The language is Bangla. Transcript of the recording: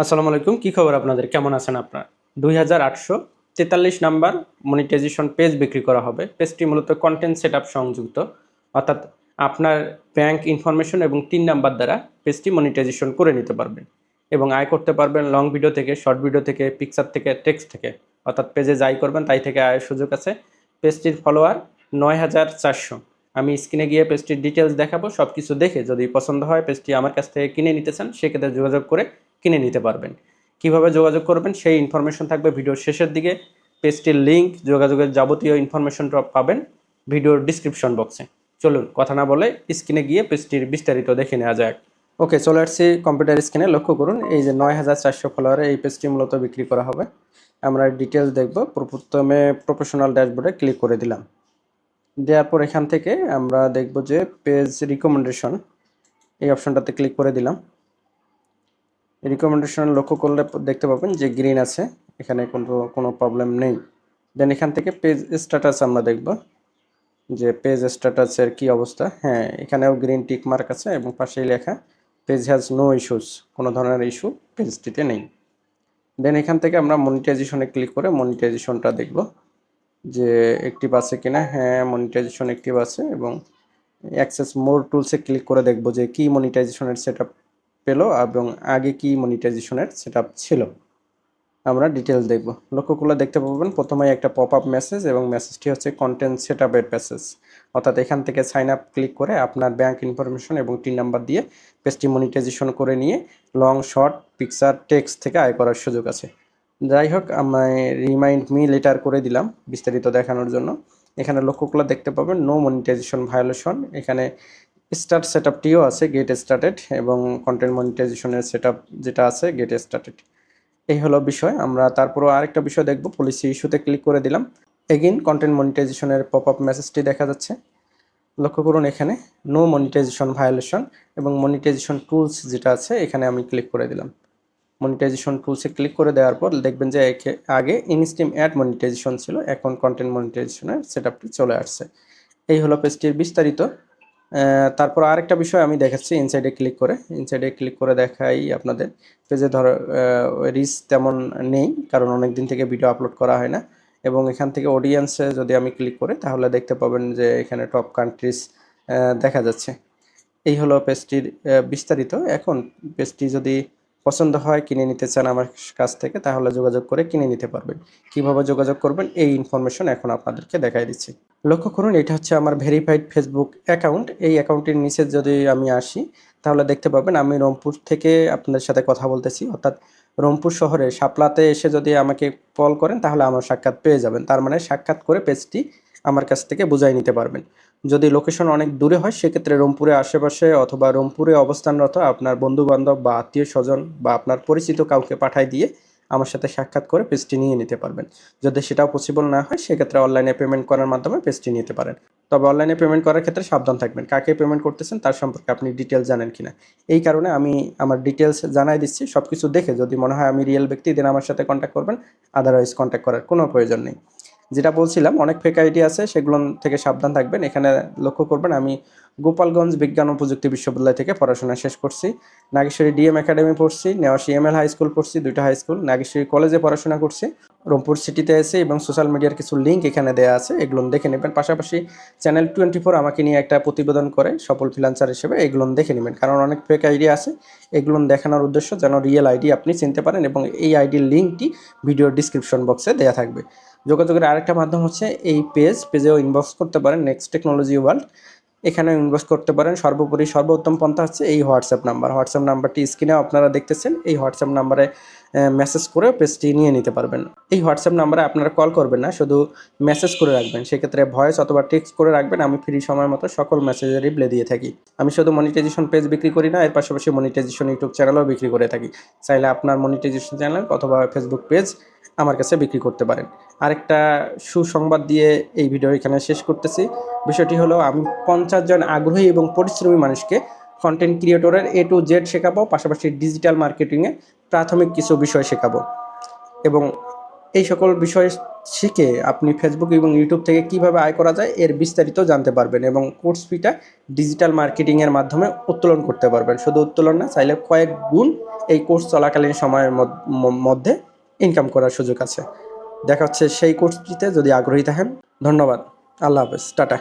আসসালামু আলাইকুম, কি খবর আপনাদের? কেমন আছেন আপনারা? দুই হাজার আটশো তেতাল্লিশ নাম্বার মনিটাইজেশন পেজ বিক্রি করা হবে। পেজটি মূলত কন্টেন্ট সেট সংযুক্ত। অর্থাৎ আপনার ব্যাংক ইনফরমেশন এবং তিন নাম্বার দ্বারা পেজটি মনিটাইজেশন করে নিতে পারবেন এবং আয় করতে পারবেন লং ভিডিও থেকে শর্ট ভিডিও থেকে পিকচার থেকে টেক্সট থেকে। অর্থাৎ পেজে যাই করবেন, তাই থেকে আয়ের সুযোগ আছে। পেজটির ফলোয়ার নয় হাজার চারশো। আমি স্ক্রিনে গিয়ে পেজটির ডিটেলস দেখাবো সব কিছু দেখে যদি পছন্দ হয় পেজটি আমার কাছ থেকে কিনে নিতে চান, সেক্ষেত্রে যোগাযোগ করে কিনে নিতে পারবেন। কীভাবে যোগাযোগ করবেন সেই ইনফরমেশন থাকবে ভিডিওর শেষের দিকে। পেজটির লিঙ্ক যোগাযোগের যাবতীয় ইনফরমেশনটা পাবেন ভিডিওর ডিসক্রিপশন বক্সে চলুন, কথা না বলে স্ক্রিনে গিয়ে পেজটির বিস্তারিত দেখে নেওয়া যাক। ওকে চলে আসছি কম্পিউটার স্ক্রিনে লক্ষ্য করুন, এই যে নয় হাজার চারশো ফলোয়ারে এই পেজটি মূলত বিক্রি করা হবে। আমরা ডিটেলস দেখব। প্রথমে প্রফেশনাল ড্যাশবোর্ডে ক্লিক করে দিলাম। দেওয়ার পর এখান থেকে আমরা দেখব যে পেজ রিকমেন্ডেশন এই অপশনটাতে ক্লিক করে দিলাম। রিকমেন্ডেশন লক্ষ্য করলে দেখতে পাবেন যে গ্রিন আছে, এখানে কোনো কোনো প্রবলেম নেই। দেন এখান থেকে পেজ স্ট্যাটাস আমরা দেখব যে পেজ স্ট্যাটাসের কি অবস্থা। হ্যাঁ এখানেও গ্রিন টিক মার্ক আছে এবং পাশেই লেখা পেজ হ্যাজ নো ইস্যুস কোনো ধরনের ইস্যু পেজটিতে নেই। দেন এখান থেকে আমরা মনিটাইজেশনে ক্লিক করে মনিটাইজেশনটা দেখব যে একটিভ আছে কিনা। হ্যাঁ মনিটাইজেশন একটিভ আছে এবং অ্যাক্সেস মোর টুলসে ক্লিক করে দেখব যে কি মনিটাইজেশনের সেট পেল এবং আগে কি মনিটাইজেশনের সেট ছিল। আমরা ডিটেলস দেখব। লক্ষ্য করলে দেখতে পাবেন প্রথমে একটা পপ আপ মেসেজ এবং মেসেজটি হচ্ছে কন্টেন্ট সেট আপের মেসেজ অর্থাৎ এখান থেকে সাইন আপ ক্লিক করে আপনার ব্যাংক ইনফরমেশন এবং টিন নাম্বার দিয়ে পেজটি মনিটাইজেশন করে নিয়ে লং শর্ট পিকচার টেক্সট থেকে আয় করার সুযোগ আছে। যাই হোক আমি রিমাইন্ড মি লেটার করে দিলাম বিস্তারিত দেখানোর জন্য। এখানে লক্ষ্য করলে দেখতে পাবেন নো মনিটাইজেশন ভায়োলেশন এখানে স্টার্ট সেট আপটিও আছে গেট স্টার্টেড এবং কন্টেন্ট মনিটাইজেশনের সেট যেটা আছে গেট স্টার্টেড এই হলো বিষয়। আমরা তারপরও আরেকটা বিষয় দেখব পলিসি ইস্যুতে ক্লিক করে দিলাম। এগেইন কন্টেন্ট মনিটাইজেশনের পপ আপ মেসেজটি দেখা যাচ্ছে। লক্ষ্য করুন এখানে নো মনিটাইজেশন ভায়োলেশন এবং মনিটাইজেশন টুলস যেটা আছে, এখানে আমি ক্লিক করে দিলাম। মনিটাইজেশন টুলসে ক্লিক করে দেওয়ার পর দেখবেন যে একে- আগে ইনস্টিম অ্যাড মনিটাইজেশন ছিল, এখন কন্টেন্ট মনিটাইজেশনের সেট চলে আসছে। এই হলো পেজটির বিস্তারিত তারপর আরেকটা বিষয় আমি দেখাচ্ছি ইনসাইডে ক্লিক করে। ইনসাইডে ক্লিক করে দেখাই আপনাদের। পেজে ধরো রিচ তেমন নেই, কারণ অনেক দিন থেকে ভিডিও আপলোড করা হয় না। এবং এখান থেকে অডিয়েন্সে যদি আমি ক্লিক করি, তাহলে দেখতে পাবেন যে এখানে টপ কান্ট্রিজ দেখা যাচ্ছে। এই হলো পেজটির বিস্তারিত। এখন পেজটি যদি পছন্দ হয়, কিনে নিতে চান আমার কাছ থেকে, তাহলে যোগাযোগ করে কিনে নিতে পারবেন। কীভাবে যোগাযোগ করবেন, এই ইনফরমেশন এখন আপনাদেরকে দেখাই দিচ্ছি। লক্ষ্য করুন, এটা হচ্ছে আমার ভেরিফাইড ফেসবুক অ্যাকাউন্ট এই অ্যাকাউন্টের নিচে যদি আমি আসি, তাহলে দেখতে পাবেন আমি রংপুর থেকে আপনাদের সাথে কথা বলতেছি। অর্থাৎ রংপুর শহরে শাপলাতে এসে যদি আমাকে কল করেন, তাহলে আমার সাক্ষাৎ পেয়ে যাবেন। তার মানে সাক্ষাৎ করে পেজটি আমার কাছ থেকে বুঝাই নিতে পারবেন। যদি লোকেশন অনেক দূরে হয়, সেক্ষেত্রে রংপুরের আশেপাশে অথবা রংপুরে অবস্থানরত আপনার বন্ধু বান্ধব বা আত্মীয় স্বজন বা আপনার পরিচিত কাউকে পাঠাই দিয়ে আমার সাথে সাক্ষাৎ করে পেজটি নিয়ে নিতে পারবেন। যদি সেটাও পসিবল না হয়, সেক্ষেত্রে অনলাইনে পেমেন্ট করার মাধ্যমে পেজটি নিতে পারেন। তবে অনলাইনে পেমেন্ট করার ক্ষেত্রে সাবধান থাকবেন। কাকে পেমেন্ট করতেছেন তার সম্পর্কে আপনি ডিটেলস জানেন কিনা। এই কারণে আমি আমার ডিটেলস জানাই দিচ্ছি। সব কিছু দেখে যদি মনে হয় আমি রিয়েল ব্যক্তি দেন আমার সাথে কন্ট্যাক্ট করবেন। আদারওয়াইজ কন্ট্যাক্ট করার কোনো প্রয়োজন নেই। যেটা বলছিলাম, অনেক ফেক আইডি আছে, সেগুলো থেকে সাবধান থাকবেন। এখানে লক্ষ্য করবেন, আমি গোপালগঞ্জ বিজ্ঞান ও প্রযুক্তি বিশ্ববিদ্যালয় থেকে পড়াশোনা শেষ করছি। নাগেশ্বরী ডিএম একাডেমি পড়ছি, Newashi M L high school পড়ছি, দুইটা হাই স্কুল নাগেশ্বরী কলেজে পড়াশোনা করছি। রংপুর সিটিতে এসে এবং সোশ্যাল মিডিয়ার কিছু লিঙ্ক এখানে দেওয়া আছে, এগুলো দেখে নেবেন। পাশাপাশি চ্যানেল টোয়েন্টি ফোর আমাকে নিয়ে একটা প্রতিবেদন করে সফল ফ্রিলান্সার হিসেবে, এগুলো দেখে নেবেন। কারণ অনেক ফেক আইডি আছে, এগুলো দেখানোর উদ্দেশ্য যেন রিয়েল আইডি আপনি চিনতে পারেন এবং এই আইডির লিঙ্কটি ভিডিওর ডিসক্রিপশন বক্সে দেওয়া থাকবে। যোগাযোগের আরেকটা মাধ্যম হচ্ছে এই পেজ পেজেও ইনবক্স করতে পারেন নেক্সট টেকনোলজি ওয়ার্ল্ড এখানে ইনবক্স করতে পারেন, সর্বোপরি সর্বোত্তম পন্থা হচ্ছে এই হোয়াটসঅ্যাপ নাম্বার হোয়াটসঅ্যাপ নাম্বারটি স্ক্রিনেও আপনারা দেখতেছেন, এই হোয়াটসঅ্যাপ নাম্বারে মেসেজ করে পেজটি নিয়ে নিতে পারবেন। এই হোয়াটসঅ্যাপ নাম্বারে আপনারা কল করবেন না, শুধু মেসেজ করে রাখবেন। সেক্ষেত্রে ভয়েস অথবা টেক্সট করে রাখবেন, আমি ফ্রি সময় মতো সকল মেসেজে রিপ্লাই দিয়ে থাকি। আমি শুধু মনিটাইজেশন পেজ বিক্রি করি না, এর পাশাপাশি মনিটাইজেশন ইউটিউব চ্যানেলও বিক্রি করে থাকি। চাইলে আপনার মনিটাইজেশন চ্যানেল অথবা ফেসবুক পেজ আমার কাছে বিক্রি করতে পারেন। আরেকটা সুসংবাদ দিয়ে এই ভিডিও এখানে শেষ করতেছি। বিষয়টি হলো, আমি পঞ্চাশ জন আগ্রহী এবং পরিশ্রমী মানুষকে কন্টেন্ট ক্রিয়েটরের এ টু জেড শেখাবো, পাশাপাশি ডিজিটাল মার্কেটিংয়ে প্রাথমিক কিছু বিষয় শেখাবো। এবং এই সকল বিষয় শিখে আপনি ফেসবুক এবং ইউটিউব থেকে কীভাবে আয় করা যায় এর বিস্তারিত জানতে পারবেন এবং কোর্স ফিটা ডিজিটাল মার্কেটিংয়ের মাধ্যমে উত্তোলন করতে পারবেন। শুধু উত্তোলন না, চাইলে কয়েক গুণ এই কোর্স চলাকালীন সময়ের মধ্যে ইনকাম করার সুযোগ আছে। দেখা হচ্ছে সেই কোর্সটিতে যদি আগ্রহী থাকেন। ধন্যবাদ। আল্লাহ হাফেজ। টাটা।